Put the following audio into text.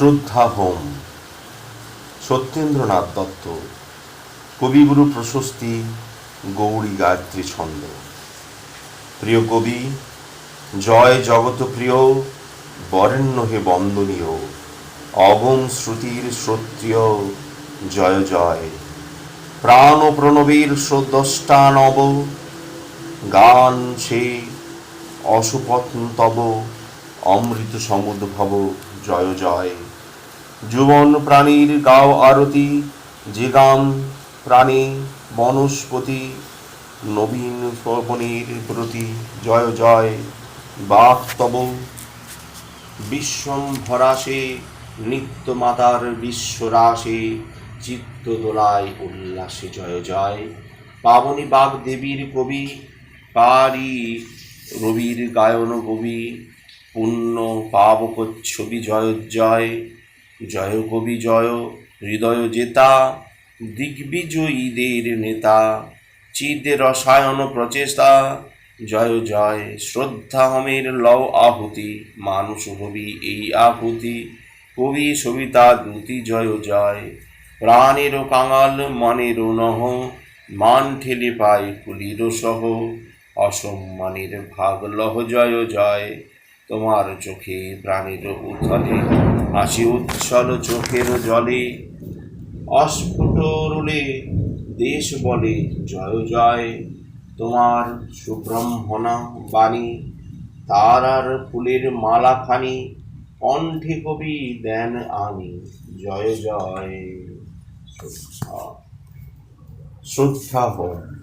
শ্রদ্ধা হোম সত্যেন্দ্রনাথ দত্ত, কবিগুরু প্রশস্তি, গৌরী গায়ত্রী ছন্দ। প্রিয় কবি, জয় জগত প্রিয় বরেণ্য হে বন্দনীয়, অগম শ্রুতির শ্রোত্রিয়, জয় জয়। প্রাণ প্রণবীর শ্রদ্ধষ্টা নব, গান সে অশুপত্ন তব। অমৃত সমুদ্ভব জয় জয়। যুবন প্রাণীর গাও আরতি যে গান প্রাণী বনস্পতি, নবীন পবনের প্রতি জয় জয়। বাক তব, বিশ্বম ভরাসে, নিত্য মাতার বিশ্বরাশে চিত্ত দোলায় উল্লাসে জয় জয়। পাবনী বাগ দেবীর কবি, পারি রবির গায়ন কবি পুণ্য পাবক ছবি জয় জয় জয় কবি জয়, হৃদয় জেতা দিগ্বিজয়ীদের নেতা, চিদ রসায়ন প্রচেষ্টা, জয় জয়, শ্রদ্ধা হমের লও আহুতি মানুষ হবি এই আহুতি, কবি সবিতা দ্যুতি জয় জয়, প্রাণের কাঙাল মনের নহ, মান ঠেলে পায় কুলির সহ, অসম্মানের ভাগ লহ জয় জয় তোমার চোখে প্রাণীর উথলে হাসি উচ্ছল চোখের জলে। অস্ফুট রুলে দেশ বলে, জয় জয়, তোমার সুব্রহ্মণা বাণী। তারার ফুলের মালাখানি, কণ্ঠে কবি দেন আনি। জয় জয়, শ্রদ্ধা। হোম